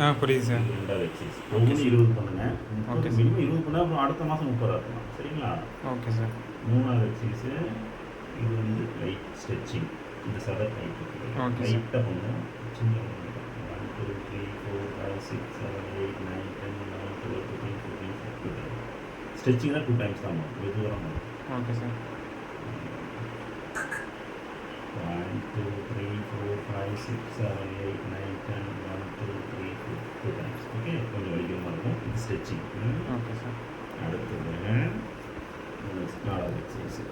ஆ புரியுது சார். ரெண்டாவது எக்ஸசைஸ் ஒவ்வொன்று இருபது பண்ணுங்க. Sir. மினிமம் இருபது பண்ணால் அப்புறம் அடுத்த மாதம் முப்பதா இருக்கலாம் சரிங்களா? Okay sir. மூணாவது எக்ஸசைஸு இது வந்து லைட் ஸ்ட்ரெச்சிங் இந்த சதை டைட் Okay, sir. லைட்டாக சின்ன one two three four five six seven eight nine ten eleven twelve fifteen stretching தான் டூ டைம்ஸ் தான் பண்ணும் வெகு தூரம் பண்ணும் ஓகே சார். 6, 7, 8, 9, 10, 1, 2, 3, 4, 5 times. Okay, கொஞ்சம் வலிக்கமாக இருக்கும் இது ஸ்ட்ரெச்சிங் ஓகே சார் அடுத்தது காலை வச்சு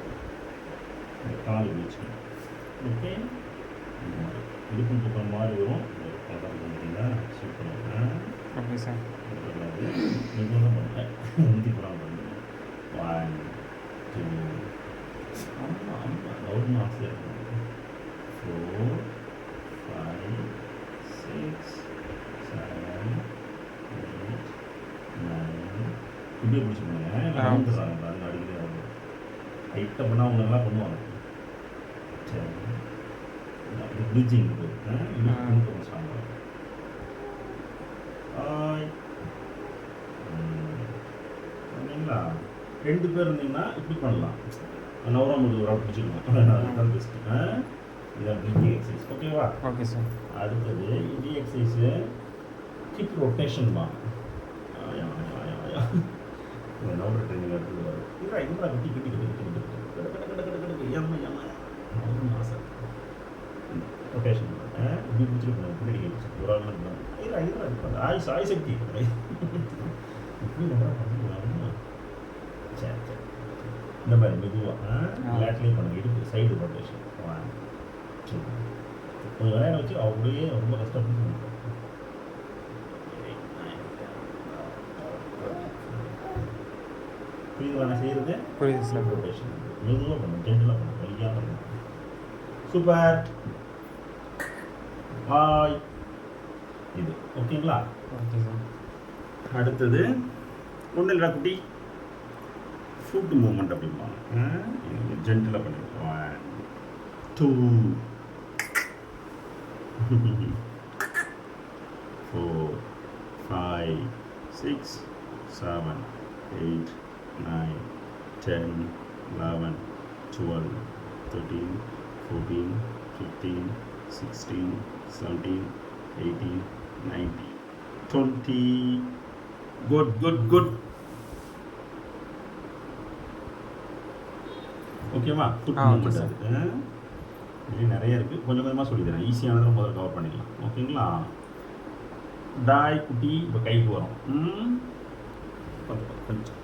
கால் வச்சுக்கணும் ஓகே இருக்கும் தூக்கம் மாதிரி வரும் ஒரு பார்க்க முடியுங்களா சூப்பராக ஓகே சார் மெதுவாக தான் பண்ணுறேன் இப்படியே பிடிச்சிருந்தேன் சார் அது அடிக்கடி ஆகும் ஹைட் அப்படின்னா அவங்களெல்லாம் பண்ணுவாங்க. சரி. அப்படி ப்ளீச்சிங் கொஞ்சம் ஸ்ட்ராங்காக சொன்னீங்களா ரெண்டு பேர் இருந்தீங்கன்னா இப்படி பண்ணலாம். நவராமுடி ஒரு ஆள் பிடிச்சிருக்கோம் அதுதான் இதான் பிடி எக்ஸசைஸ் ஓகேவா ஓகே சார் அடுத்தது இடி எக்ஸசைஸு கிப் ரொட்டேஷன் தான் நவம்பர் ட்ரைனிங் எடுத்துக்கிறாரு இவரா இவரா கட்டி கட்டி கட்டி கட்டி கட்டி கட்டு ஏமா ஏமா அவருக்கு ஆசை ரொட்டேஷன் இப்படி பிடிச்சிருக்கணும் பின்னாடி ஒரு சரி சரி இந்த மாதிரி மெதுவாக லேட்லேயும் பண்ணுங்க சைடு ரொட்டேஷன் கொஞ்சம் நேரம் வச்சு அப்படியே ரொம்ப கஷ்டப்பட்டு நான் செய்கிறது புரியுது சார். ரொட்டேஷன் மெதுவாக பண்ணும் ஜென்டலாக பண்ணும் வழியாக பண்ணும் சூப்பர் ஹாய் இது. ஓகேங்களா? Okay sir. அடுத்தது ஒன்றும் இல்லைடா குட்டி ஃபுட் மூமெண்ட் அப்படிம்பாங்க ஜென்டலாக பண்ணிருக்கோம் one two four five six seven eight nine, ten, eleven, twelve, thirteen, fourteen, fifteen, sixteen, seventeen, eighteen, nineteen, twenty. Good, good, good. ஓகேவா குட் மூமெண்ட் இது நிறைய இருக்குது கொஞ்சம் கொஞ்சமாக சொல்லி தரேன் ஈஸியானதை முதல்ல கவர் பண்ணிக்கலாம் ஓகேங்களா தாய் குட்டி இப்போ கைக்கு வரும் கொஞ்சம் கொஞ்சம்